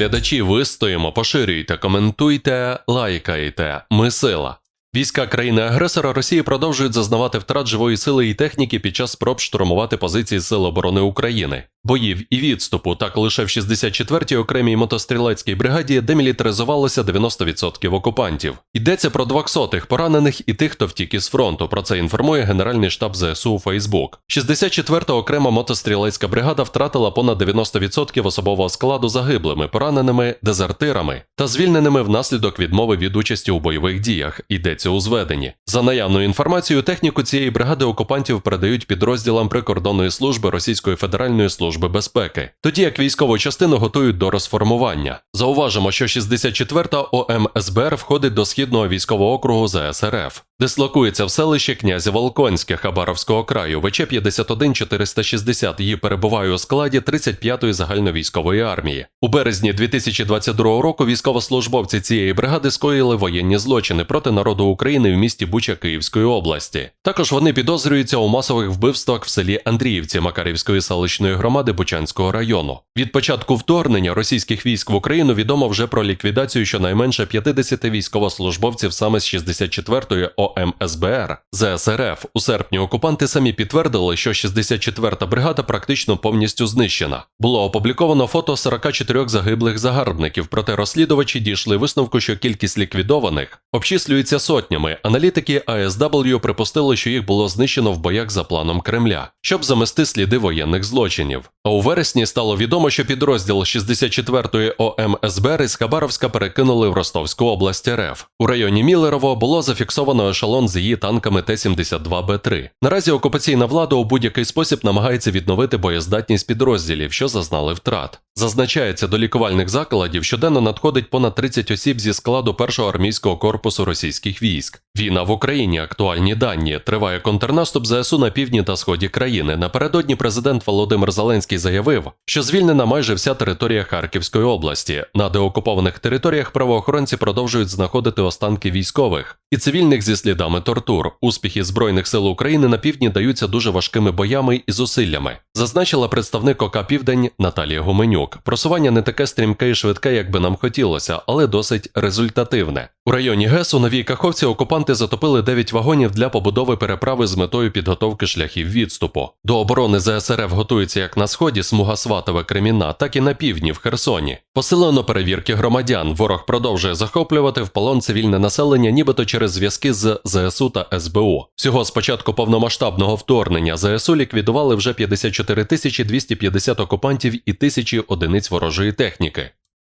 глядачі, вистоїмо, поширюйте, коментуйте, лайкайте. Ми сила. Війська країни-агресора Росії продовжують зазнавати втрат живої сили і техніки під час спроб штурмувати позиції Сил оборони України. Боїв і відступу так лише в 64-й окремій мотострілецькій бригаді демілітаризувалося 90% окупантів. Йдеться про двохсотих поранених і тих, хто втік із фронту. Про це інформує Генеральний штаб ЗСУ у Фейсбук. 64-та окрема мотострілецька бригада втратила понад 90% особового складу загиблими, пораненими, дезертирами та звільненими внаслідок відмови від участі у бойових діях. Йдеться у зведенні. За наявною інформацією, техніку цієї бригади окупантів передають підрозділам прикордонної служби Російської Федеральної служби безпеки, тоді як військову частину готують до розформування. Зауважимо, що 64-та ОМСБР входить до східного військового округу ЗСРФ. Дислокується в селищі князя Волконське Хабаровського краю. ВЧ 51 460 її перебуває у складі 35-ї загальновійськової армії. У березні 2022 року військовослужбовці цієї бригади скоїли воєнні злочини проти народу України в місті Буча Київської області. Також вони підозрюються у масових вбивствах в селі Андріївці Макарівської селищної громади Бучанського району. Від початку вторгнення російських військ в Україну відомо вже про ліквідацію щонайменше 50 військовослужбовців саме з 64-ї ОМСБР ЗСРФ. У серпні окупанти самі підтвердили, що 64-та бригада практично повністю знищена. Було опубліковано фото 44 загиблих загарбників, проте розслідувачі дійшли висновку, що кількість ліквідованих обчислюється сотнями. Аналітики АСW припустили, що їх було знищено в боях за планом Кремля, щоб замести сліди воєнних злочинів. А у вересні стало відомо, що підрозділ 64-ї ОМСБР із Хабаровська перекинули в Ростовську область РФ. У районі Мілерово було зафіксовано ешелон з її танками Т-72Б3. Наразі окупаційна влада у будь-який спосіб намагається відновити боєздатність підрозділів, що зазнали втрат. Зазначається, до лікувальних закладів щоденно надходить понад 30 осіб зі складу першого армійського корпусу російських військ. Війна в Україні актуальні дані. Триває контрнаступ ЗСУ на півдні та сході країни. Напередодні президент Володимир Зеленський заявив, що звільнена майже вся територія Харківської області. На деокупованих територіях правоохоронці продовжують знаходити останки військових і цивільних зі слідами тортур. Успіхи збройних сил України на півдні даються дуже важкими боями і зусиллями. Зазначила представник ОК Південь Наталія Гуменюк. Просування не таке стрімке і швидке, як би нам хотілося, але досить результативне. У районі ГЕС у Новій Каховці окупанти затопили 9 вагонів для побудови переправи з метою підготовки шляхів відступу. До оборони ЗСРФ готується як на сході смуга Сватове Креміна, так і на півдні в Херсоні. Посилено перевірки громадян. Ворог продовжує захоплювати в полон цивільне населення, нібито через зв'язки з ЗСУ та СБУ. Всього з початку повномасштабного вторгнення ЗСУ ліквідували вже 54 тисячі 250 окупантів і тисячі одиниць ворожої техніки.